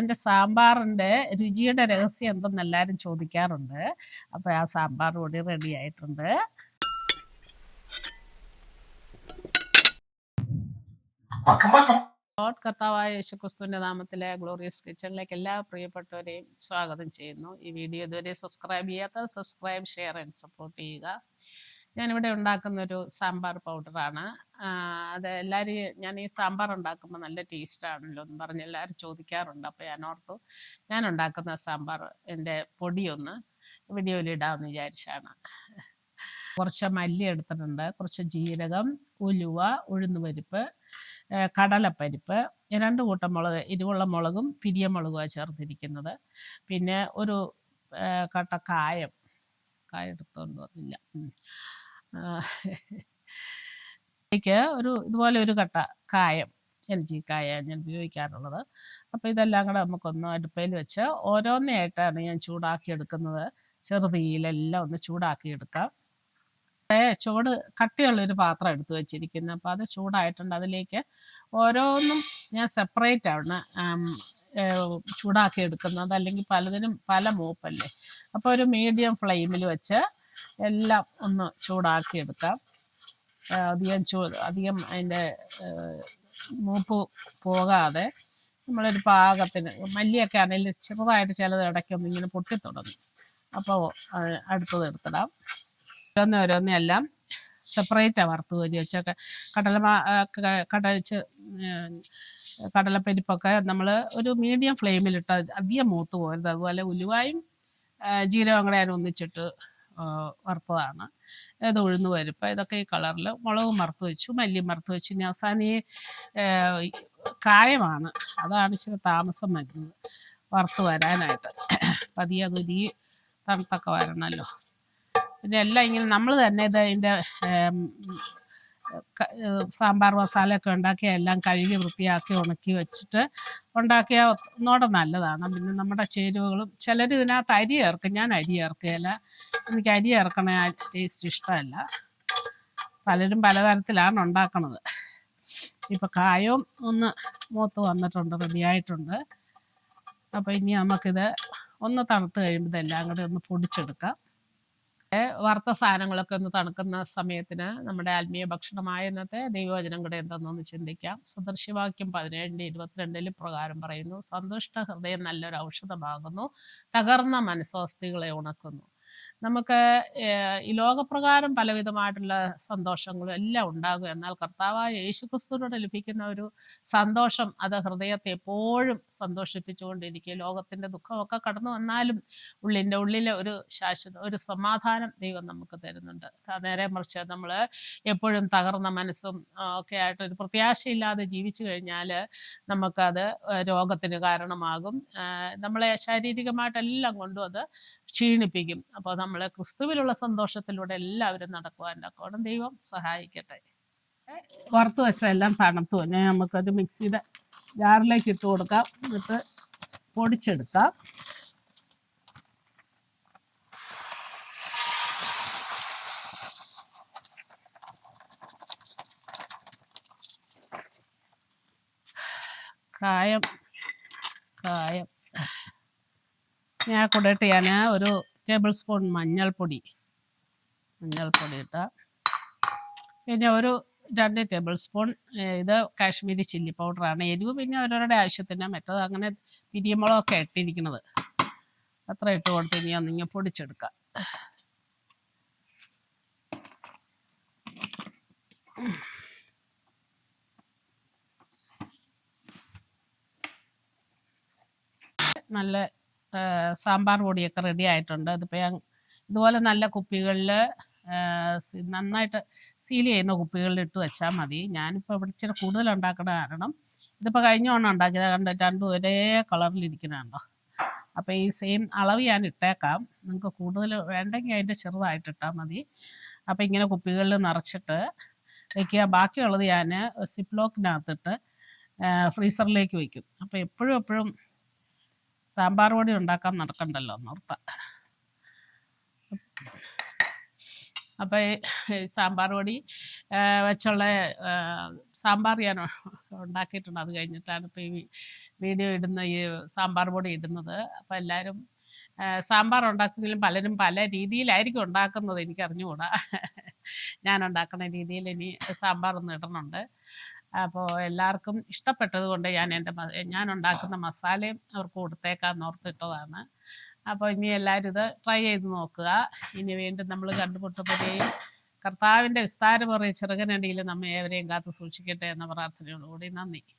എന്റെ സാമ്പാറിന്റെ രുചിയുടെ രഹസ്യം എന്തെന്ന് എല്ലാവരും ചോദിക്കാറുണ്ട്. അപ്പോൾ ആ സാമ്പാർ പൊടി റെഡി ആയിട്ടുണ്ട്. ലോർഡ് കർത്താവായ യേശുക്രിസ്തുവിന്റെ നാമത്തിലെ ഗ്ലോറിയസ് കിച്ചണിലേക്ക് എല്ലാ പ്രിയപ്പെട്ടവരെയും സ്വാഗതം ചെയ്യുന്നു. ഈ വീഡിയോ ഇതുവരെ സബ്സ്ക്രൈബ് ചെയ്യാത്ത സബ്സ്ക്രൈബ് ഷെയർ ആൻഡ് സപ്പോർട്ട് ചെയ്യുക. ഞാനിവിടെ ഉണ്ടാക്കുന്ന ഒരു സാമ്പാർ പൗഡറാണ്. അത് എല്ലാവരും ഞാൻ ഈ സാമ്പാർ ഉണ്ടാക്കുമ്പോൾ നല്ല ടേസ്റ്റാണല്ലോ എന്ന് പറഞ്ഞ് എല്ലാവരും ചോദിക്കാറുണ്ട്. അപ്പോൾ ഞാൻ ഓർത്തു ഞാൻ ഉണ്ടാക്കുന്ന സാമ്പാർ എന്റെ പൊടിയൊന്ന് വീഡിയോയിൽ ഇടാമെന്ന് വിചാരിച്ചാണ്. കുറച്ച് മല്ലി എടുത്തിട്ടുണ്ട് കുറച്ച് ജീരകം ഉലുവ ഉഴുന്നുപരിപ്പ് പരിപ്പ് കടലപ്പരിപ്പ് രണ്ട് കൂട്ടം മുളക് ഇരുവുള്ള മുളകും പിരിയമുളകുമാണ് ചേർത്തിരിക്കുന്നത്. പിന്നെ ഒരു കട്ട കായം കായ എടുത്തുകൊണ്ട് വന്നില്ല. ആ, ഒരു ഇതുപോലെ ഒരു കട്ട കായം എൽ ജി കായ ഞാൻ ഉപയോഗിക്കാറുള്ളത്. അപ്പോൾ ഇതെല്ലാം കൂടെ നമുക്കൊന്ന് അടുപ്പയിൽ വെച്ച് ഓരോന്നായിട്ടാണ് ഞാൻ ചൂടാക്കി എടുക്കുന്നത് ചെറുതീയിലെല്ലാം ഒന്ന് ചൂടാക്കി എടുക്കാം ചൂട് കട്ടിയുള്ളൊരു പാത്രം എടുത്തു വെച്ചിരിക്കുന്നു. അപ്പോൾ അത് ചൂടായിട്ടുണ്ട്. അതിലേക്ക് ഓരോന്നും ഞാൻ സെപ്പറേറ്റ് ആണ് ചൂടാക്കി എടുക്കുന്നത് അല്ലെങ്കിൽ പലതിനും പല മൂപ്പല്ലേ. അപ്പോൾ ഒരു മീഡിയം ഫ്ലെയിമിൽ വെച്ച് എല്ലാം ഒന്ന് ചൂടാക്കി എടുക്കാം. അധികം ചൂ അധികം അതിന്റെ മൂപ്പ് പോകാതെ നമ്മളൊരു പാകത്തിന് മല്ലിയൊക്കെ ആണെങ്കിൽ ചെറുതായിട്ട് ചിലത് ഇടയ്ക്കൊന്നും ഇങ്ങനെ പൊട്ടിത്തുടങ്ങും അപ്പോൾ അടുത്തത് എടുത്തിടാം. ഓരോന്ന് ഓരോന്നും എല്ലാം സെപ്പറേറ്റാണ് വറുത്ത് കോരി വെച്ചൊക്കെ. കടല കടച്ച് കടലപ്പരിപ്പൊക്കെ നമ്മൾ ഒരു മീഡിയം ഫ്ലെയിമിലിട്ട് അധികം മൂത്ത് പോകരുത് അതുപോലെ ഉലുവായും ജീരകം കൂടെ ഞാൻ ഒന്നിച്ചിട്ട് വറുത്തതാണ്. ഇത് ഉഴുന്ന് പരിപ്പ് ഇതൊക്കെ ഈ കളറിൽ മുളകും വറുത്ത് വെച്ചു മല്ലിയും വറുത്ത് വെച്ചു. ഇനി അവസാനം ഈ കായമാണ്. അതാണ് ഇച്ചിരി താമസം വരുന്നത് വറുത്ത് വരാനായിട്ട്. പതിയെ അത് ഉരുകി തണുത്തൊക്കെ വരണമല്ലോ. പിന്നെ എല്ലാം ഇങ്ങനെ നമ്മൾ തന്നെ ഇത് അതിന്റെ സാമ്പാർ മസാലയൊക്കെ ഉണ്ടാക്കിയ എല്ലാം കഴുകി വൃത്തിയാക്കി ഉണക്കി വെച്ചിട്ട് ഉണ്ടാക്കിയ ഒന്നോടെ നല്ലതാണ്. പിന്നെ നമ്മുടെ ചേരുവകളും ചിലർ ഇതിനകത്ത് അരി ചേർക്കും. ഞാൻ അരി ചേർക്കുകയില്ല. എനിക്ക് അരി ചേർക്കണ ടേസ്റ്റ് ഇഷ്ടമല്ല. പലരും പലതരത്തിലാണ് ഉണ്ടാക്കണത്. ഇപ്പൊ കായവും ഒന്ന് മൂത്ത് വന്നിട്ടുണ്ട് റെഡിയായിട്ടുണ്ട് അപ്പോൾ ഇനി നമുക്കിത് ഒന്ന് തണുത്ത് കഴിയുമ്പോൾ ഇതെല്ലാം കൂടെ ഒന്ന് പൊടിച്ചെടുക്കാം. വറുത്ത സാധനങ്ങളൊക്കെ ഒന്ന് തണുക്കുന്ന സമയത്തിന് നമ്മുടെ ആത്മീയ ഭക്ഷണമായ ഇന്നത്തെ ദൈവവചനം കൂടെ എന്തെന്നൊന്ന് ചിന്തിക്കാം. സുദർശിവാക്യം പതിനേഴിന്റെ ഇരുപത്തിരണ്ടിൽ പ്രകാരം പറയുന്നു സന്തുഷ്ട ഹൃദയം നല്ലൊരു ഔഷധമാകുന്നു തകർന്ന മനസ്വസ്ഥികളെ ഉണക്കുന്നു. നമുക്ക് ഈ ലോകപ്രകാരം പലവിധമായിട്ടുള്ള സന്തോഷങ്ങളും എല്ലാം ഉണ്ടാകും. എന്നാൽ കർത്താവായ യേശുക്രിസ്തുവിനോട് ലഭിക്കുന്ന ഒരു സന്തോഷം അത് ഹൃദയത്തെ എപ്പോഴും സന്തോഷിപ്പിച്ചുകൊണ്ടിരിക്കുക. ലോകത്തിന്റെ ദുഃഖമൊക്കെ കടന്നു വന്നാലും ഉള്ളിന്റെ ഉള്ളിലെ ഒരു ശാശ്വത ഒരു സമാധാനം ദൈവം നമുക്ക് തരുന്നുണ്ട്. നേരെ മറിച്ച് നമ്മൾ എപ്പോഴും തകർന്ന മനസ്സും ഒക്കെ ആയിട്ട് ഒരു പ്രത്യാശയില്ലാതെ ജീവിച്ചു കഴിഞ്ഞാൽ നമുക്കത് രോഗത്തിന് കാരണമാകും. നമ്മളെ ശാരീരികമായിട്ടെല്ലാം കൊണ്ടും അത് ക്ഷീണിപ്പിക്കും. അപ്പോൾ നമ്മൾ ക്രിസ്തുവിലുള്ള സന്തോഷത്തിലൂടെ എല്ലാവരും നടക്കുവാൻ കോടം ദൈവം സഹായിക്കട്ടെ. വറുത്ത് വെച്ചതെല്ലാം തണുത്തു. തന്നെ നമുക്കത് മിക്സിയുടെ ജാറിലേക്ക് ഇട്ട് കൊടുക്കാം. എന്നിട്ട് പൊടിച്ചെടുക്കാം. കായം. കായം. ഞാൻ കൂടെയിട്ട് ഞാൻ ഒരു ടേബിൾ സ്പൂൺ മഞ്ഞൾപ്പൊടി. മഞ്ഞൾപ്പൊടി ഇട്ട. പിന്നെ ഒരു രണ്ട് ടേബിൾ സ്പൂൺ ഇത് കാശ്മീരി ചില്ലി പൗഡറാണ് എരിവ് പിന്നെ അവരവരുടെ ആവശ്യത്തിന് മറ്റത് അങ്ങനെ പിരിയമുളകൊക്കെ ഇട്ടിരിക്കുന്നത്. അത്ര ഇട്ട് കൊടുത്ത് ഇനി ഒന്നിങ്ങനെ പൊടിച്ചെടുക്കാം. നല്ല സാമ്പാർ പൊടിയൊക്കെ റെഡി ആയിട്ടുണ്ട്. ഇതിപ്പോൾ ഞാൻ ഇതുപോലെ നല്ല കുപ്പികളിൽ നന്നായിട്ട് സീൽ ചെയ്യുന്ന കുപ്പികളിൽ ഇട്ട് വെച്ചാൽ മതി. ഞാനിപ്പോൾ ഇവിടെ ഇച്ചിരി കൂടുതൽ ഉണ്ടാക്കണ കാരണം ഇതിപ്പോൾ കഴിഞ്ഞ ഓണം ഉണ്ടാക്കിയത്. കണ്ട്? രണ്ടും ഒരേ കളറിലിരിക്കുന്നുണ്ടോ അപ്പോൾ ഈ സെയിം അളവ് ഞാൻ ഇട്ടേക്കാം. നിങ്ങൾക്ക് കൂടുതൽ വേണ്ടെങ്കിൽ അതിന്റെ ചെറുതായിട്ട് ഇട്ടാൽ മതി. അപ്പോൾ ഇങ്ങനെ കുപ്പികളിൽ നിറച്ചിട്ട് വയ്ക്കുക ബാക്കിയുള്ളത് ഞാൻ സിപ്ലോക്കിനകത്തിട്ട് ഫ്രീസറിലേക്ക് വയ്ക്കും അപ്പോൾ എപ്പോഴും എപ്പോഴും സാമ്പാർ പൊടി ഉണ്ടാക്കാൻ നടക്കണ്ടല്ലോ എന്നോർത്ത അപ്പോൾ സാമ്പാർ പൊടി വെച്ചുള്ള സാമ്പാർ ഞാൻ ഉണ്ടാക്കിയിട്ടുണ്ട്. അത് കഴിഞ്ഞിട്ടാണ് ഇപ്പോൾ ഈ വീഡിയോ ഇടുന്ന ഈ സാമ്പാർ പൊടി ഇടുന്നത്. അപ്പോൾ എല്ലാവരും സാമ്പാർ ഉണ്ടാക്കുമെങ്കിലും പലരും പല രീതിയിലായിരിക്കും ഉണ്ടാക്കുന്നത് എനിക്ക് അറിഞ്ഞുകൂടാ ഞാൻ ഉണ്ടാക്കുന്ന രീതിയിൽ ഇനി സാമ്പാർ ഒന്ന് ഇടണുണ്ട്. അപ്പോൾ എല്ലാവർക്കും ഇഷ്ടപ്പെട്ടത് കൊണ്ട് ഞാൻ എന്റെ ഞാൻ ഉണ്ടാക്കുന്ന മസാലയും അവർക്ക് കൊടുത്തേക്കാന്ന് ഓർത്തിട്ടതാണ്. അപ്പോൾ ഇനി എല്ലാവരും ഇത് ട്രൈ ചെയ്ത് നോക്കുക. ഇനി വീണ്ടും നമ്മൾ കണ്ടുമുട്ടുമ്പോഴേയും കർത്താവിന്റെ വിസ്താരമേറിയ ചെറുകനടിയിൽ നമ്മെ ഏവരെയും കാത്ത് സൂക്ഷിക്കട്ടെ എന്ന പ്രാർത്ഥനയോടുകൂടി നന്ദി.